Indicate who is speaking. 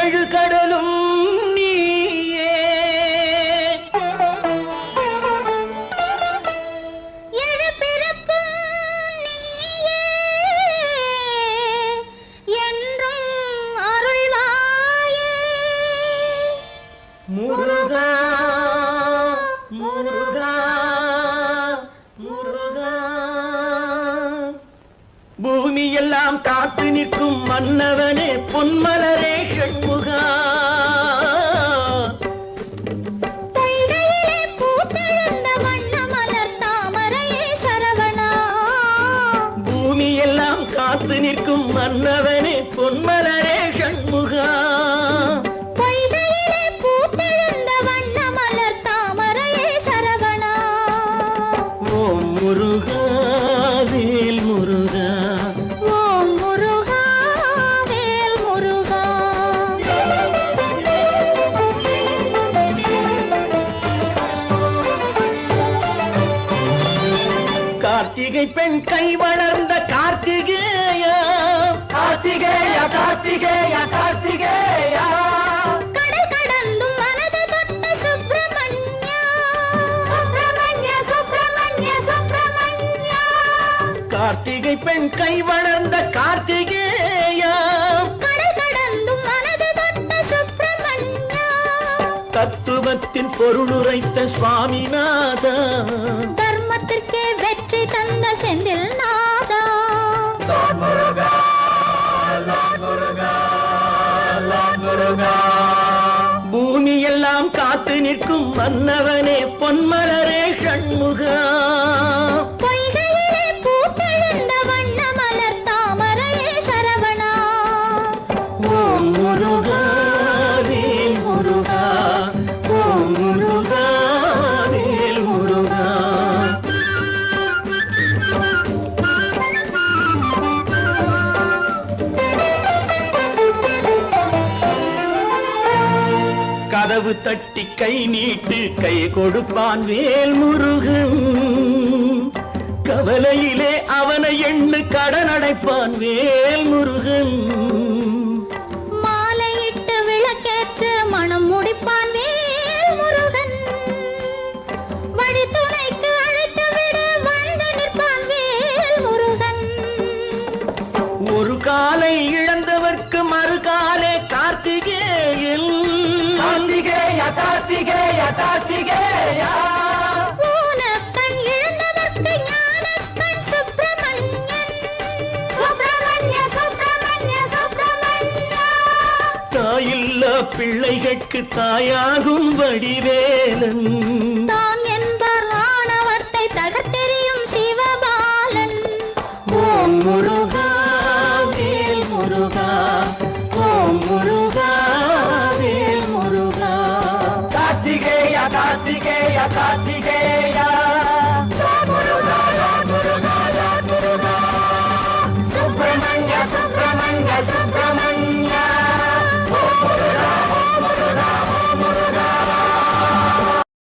Speaker 1: எழு கடலும் நீயே. முருகா முருகா முருகா.
Speaker 2: பூமி எல்லாம் காத்து நிற்கும் மன்னவனே பொன்மலர். காத்து
Speaker 1: நிற்கும் மன்னவனே பொன்மலரே சண்முகா.
Speaker 2: கார்த்திகை பெண் கை வளர்ந்த கார்த்திகேயா. கார்த்திகேயா கார்த்திகேயா கார்த்திகேயா. கார்த்திகை பெண் கை வளர்ந்த கார்த்திகேயா. தத்துவத்தின் பொருளுரைத்த சுவாமிநாதா.
Speaker 1: தர்மத்திற்கே வெற்றி தந்த செந்தில் நாதா.
Speaker 2: பூமி எல்லாம் காத்து நிற்கும் மன்னவனே பொன்மலரே ஷண்முகா கதவு தட்டி கை நீட்டு கை கொடுப்பான் வேல் முருகன் கவலையிலே அவனை எண்ணு கடன் அடைப்பான் வேல் முருகன்
Speaker 1: மாலையிட்டு விளக்கேற்று மனம் முடிப்பான் வேல் முருகன் வழித்துணைக்கு அழைத்து விடு வந்து நிற்பான் வேல் முருகன்
Speaker 2: ஒரு காலை
Speaker 1: சுப்பிரமணிய சுப்பிரமணியா
Speaker 2: தாயில்லா பிள்ளைகளுக்கு தாயாகும் வடிவேலன்.